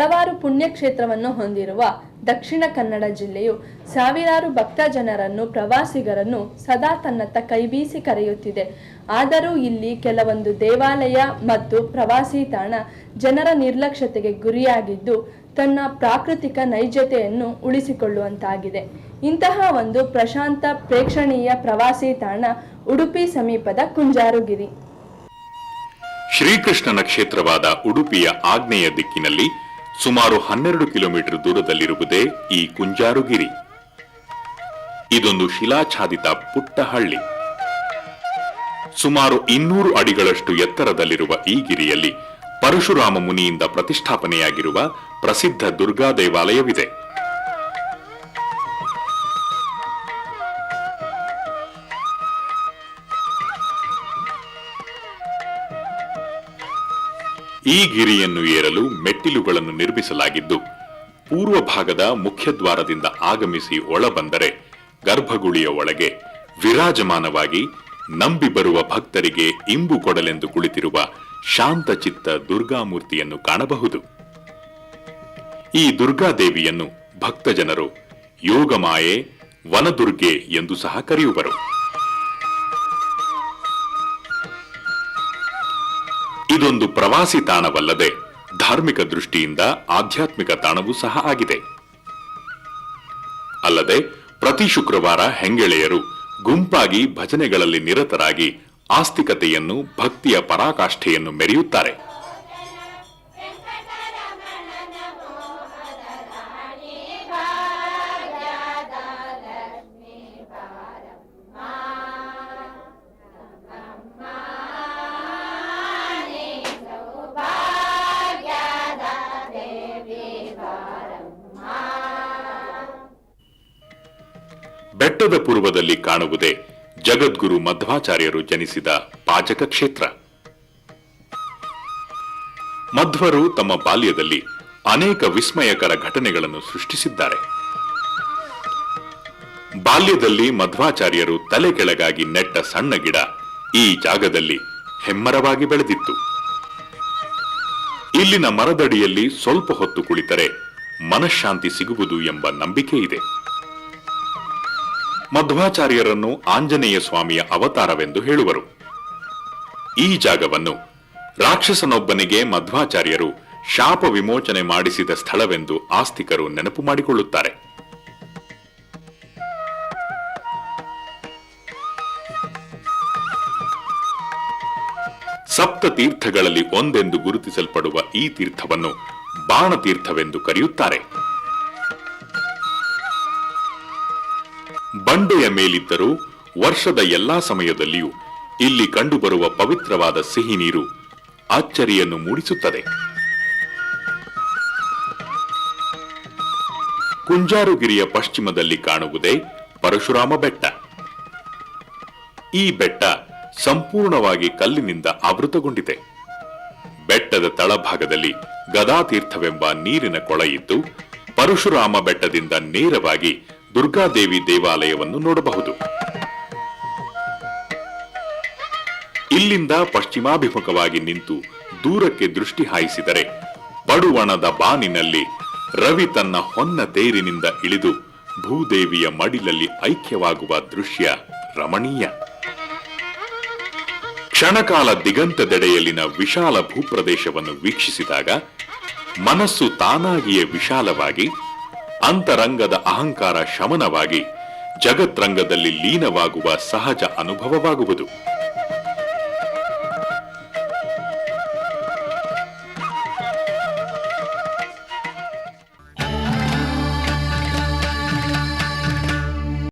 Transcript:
ಹಲವಾರು ಪುಣ್ಯಕ್ಷೇತ್ರವನ್ನು ಹೊಂದಿರುವ ದಕ್ಷಿಣ ಕನ್ನಡ ಜಿಲ್ಲೆಯು ಸಾವಿರಾರು ಭಕ್ತ ಜನರನ್ನು ಪ್ರವಾಸಿಗರನ್ನು ಸದಾ ತನ್ನತ್ತ ಕೈಬೀಸಿ ಕರೆಯುತ್ತಿದೆ. ಆದರೂ ಇಲ್ಲಿ ಕೆಲವೊಂದು ದೇವಾಲಯ ಮತ್ತು ಪ್ರವಾಸಿ ತಾಣ ಜನರ ನಿರ್ಲಕ್ಷ್ಯತೆಗೆ ಗುರಿಯಾಗಿದ್ದು, ತನ್ನ ಪ್ರಾಕೃತಿಕ ನೈಜತೆಯನ್ನು ಉಳಿಸಿಕೊಳ್ಳುವಂತಾಗಿದೆ. ಇಂತಹ ಒಂದು ಪ್ರಶಾಂತ ಪ್ರೇಕ್ಷಣೀಯ ಪ್ರವಾಸಿ ತಾಣ ಉಡುಪಿ ಸಮೀಪದ ಕುಂಜಾರುಗಿರಿ. ಶ್ರೀಕೃಷ್ಣನ ಕ್ಷೇತ್ರವಾದ ಉಡುಪಿಯ ಆಗ್ನೇಯ ದಿಕ್ಕಿನಲ್ಲಿ ಸುಮಾರು ಹನ್ನೆರಡು ಕಿಲೋಮೀಟರ್ ದೂರದಲ್ಲಿರುವುದೇ ಈ ಕುಂಜಾರುಗಿರಿ. ಇದೊಂದು ಶಿಲಾಛಾದಿತ ಪುಟ್ಟ ಹಳ್ಳಿ ಸುಮಾರು ಇನ್ನೂರು ಅಡಿಗಳಷ್ಟು ಎತ್ತರದಲ್ಲಿರುವ ಈ ಗಿರಿಯಲ್ಲಿ ಪರಶುರಾಮ ಮುನಿಯಿಂದ ಪ್ರತಿಷ್ಠಾಪನೆಯಾಗಿರುವ ಪ್ರಸಿದ್ಧ ದುರ್ಗಾ ದೇವಾಲಯವಿದೆ. ಈ ಗಿರಿಯನ್ನು ಏರಲು ಮೆಟ್ಟಿಲುಗಳನ್ನು ನಿರ್ಮಿಸಲಾಗಿದ್ದು, ಪೂರ್ವ ಭಾಗದ ಮುಖ್ಯದ್ವಾರದಿಂದ ಆಗಮಿಸಿ ಒಳಬಂದರೆ ಗರ್ಭಗುಳಿಯ ಒಳಗೆ ವಿರಾಜಮಾನವಾಗಿ ನಂಬಿ ಬರುವ ಭಕ್ತರಿಗೆ ಇಂಬು ಕೊಡಲೆಂದು ಕುಳಿತಿರುವ ಶಾಂತಚಿತ್ತ ದುರ್ಗಾಮೂರ್ತಿಯನ್ನು ಕಾಣಬಹುದು. ಈ ದುರ್ಗಾದೇವಿಯನ್ನು ಭಕ್ತಜನರು ಯೋಗಮಾಯೆ ವನದುರ್ಗೆ ಎಂದು ಸಹ ಕರೆಯುವರು. ಇದೊಂದು ಪ್ರವಾಸಿ ತಾಣವಲ್ಲದೆ ಧಾರ್ಮಿಕ ದೃಷ್ಟಿಯಿಂದ ಆಧ್ಯಾತ್ಮಿಕ ತಾಣವೂ ಸಹ ಆಗಿದೆ. ಅಲ್ಲದೆ ಪ್ರತಿ ಶುಕ್ರವಾರ ಹೆಂಗೆಳೆಯರು ಗುಂಪಾಗಿ ಭಜನೆಗಳಲ್ಲಿ ನಿರತರಾಗಿ ಆಸ್ತಿಕತೆಯನ್ನು, ಭಕ್ತಿಯ ಪರಾಕಾಷ್ಠೆಯನ್ನು ಮೆರೆಯುತ್ತಾರೆ. ಬೆಟ್ಟದ ಪೂರ್ವದಲ್ಲಿ ಕಾಣುವುದೇ ಜಗದ್ಗುರು ಮಧ್ವಾಚಾರ್ಯರು ಜನಿಸಿದ ಪಾಜಕ ಕ್ಷೇತ್ರ. ಮಧ್ವರು ತಮ್ಮ ಬಾಲ್ಯದಲ್ಲಿ ಅನೇಕ ವಿಸ್ಮಯಕರ ಘಟನೆಗಳನ್ನು ಸೃಷ್ಟಿಸಿದ್ದಾರೆ. ಬಾಲ್ಯದಲ್ಲಿ ಮಧ್ವಾಚಾರ್ಯರು ತಲೆ ಕೆಳಗಾಗಿ ನೆಟ್ಟ ಸಣ್ಣ ಗಿಡ ಈ ಜಾಗದಲ್ಲಿ ಹೆಮ್ಮರವಾಗಿ ಬೆಳೆದಿತ್ತು. ಇಲ್ಲಿನ ಮರದಡಿಯಲ್ಲಿ ಸ್ವಲ್ಪ ಹೊತ್ತು ಕುಳಿತರೆ ಮನಃಶಾಂತಿ ಸಿಗುವುದು ಎಂಬ ನಂಬಿಕೆ ಇದೆ. ಮಧ್ವಾಚಾರ್ಯರನ್ನು ಆಂಜನೇಯ ಸ್ವಾಮಿಯ ಅವತಾರವೆಂದು ಹೇಳುವರು. ಈ ಜಾಗವನ್ನು ರಾಕ್ಷಸನೊಬ್ಬನಿಗೆ ಮಧ್ವಾಚಾರ್ಯರು ಶಾಪ ವಿಮೋಚನೆ ಮಾಡಿಸಿದ ಸ್ಥಳವೆಂದು ಆಸ್ತಿಕರು ನೆನಪು ಮಾಡಿಕೊಳ್ಳುತ್ತಾರೆ. ಸಪ್ತ ತೀರ್ಥಗಳಲ್ಲಿ ಒಂದೆಂದು ಗುರುತಿಸಲ್ಪಡುವ ಈ ತೀರ್ಥವನ್ನು ಬಾಣತೀರ್ಥವೆಂದು ಕರೆಯುತ್ತಾರೆ. ಬಂಡೆಯ ಮೇಲಿದ್ದರೂ ವರ್ಷದ ಎಲ್ಲಾ ಸಮಯದಲ್ಲಿಯೂ ಇಲ್ಲಿ ಕಂಡುಬರುವ ಪವಿತ್ರವಾದ ಸಿಹಿ ನೀರು ಅಚ್ಚರಿಯನ್ನು ಮೂಡಿಸುತ್ತದೆ. ಕುಂಜಾರುಗಿರಿಯ ಪಶ್ಚಿಮದಲ್ಲಿ ಕಾಣುವುದೇ ಪರಶುರಾಮ ಬೆಟ್ಟ. ಈ ಬೆಟ್ಟ ಸಂಪೂರ್ಣವಾಗಿ ಕಲ್ಲಿನಿಂದ ಆವೃತಗೊಂಡಿದೆ. ಬೆಟ್ಟದ ತಳಭಾಗದಲ್ಲಿ ಗದಾತೀರ್ಥವೆಂಬ ನೀರಿನ ಕೊಳ ಇದ್ದು ಪರಶುರಾಮ ಬೆಟ್ಟದಿಂದ ನೇರವಾಗಿ ದುರ್ಗಾದೇವಿ ದೇವಾಲಯವನ್ನು ನೋಡಬಹುದು. ಇಲ್ಲಿಂದ ಪಶ್ಚಿಮಾಭಿಮುಖವಾಗಿ ನಿಂತು ದೂರಕ್ಕೆ ದೃಷ್ಟಿ ಹಾಯಿಸಿದರೆ ಪಡುವಣದ ಬಾನಿನಲ್ಲಿ ರವಿ ತನ್ನ ಹೊನ್ನ ತೇರಿನಿಂದ ಇಳಿದು ಭೂದೇವಿಯ ಮಡಿಲಲ್ಲಿ ಐಕ್ಯವಾಗುವ ದೃಶ್ಯ ರಮಣೀಯ. ಕ್ಷಣಕಾಲ ದಿಗಂತದೆಡೆಯಲ್ಲಿನ ವಿಶಾಲ ಭೂಪ್ರದೇಶವನ್ನು ವೀಕ್ಷಿಸಿದಾಗ ಮನಸ್ಸು ತಾನಾಗಿಯೇ ವಿಶಾಲವಾಗಿ ಅಂತರಂಗದ ಅಹಂಕಾರ ಶಮನವಾಗಿ ಜಗತ್ರಂಗದಲ್ಲಿ ಲೀನವಾಗುವ ಸಹಜ ಅನುಭವವಾಗುವುದು.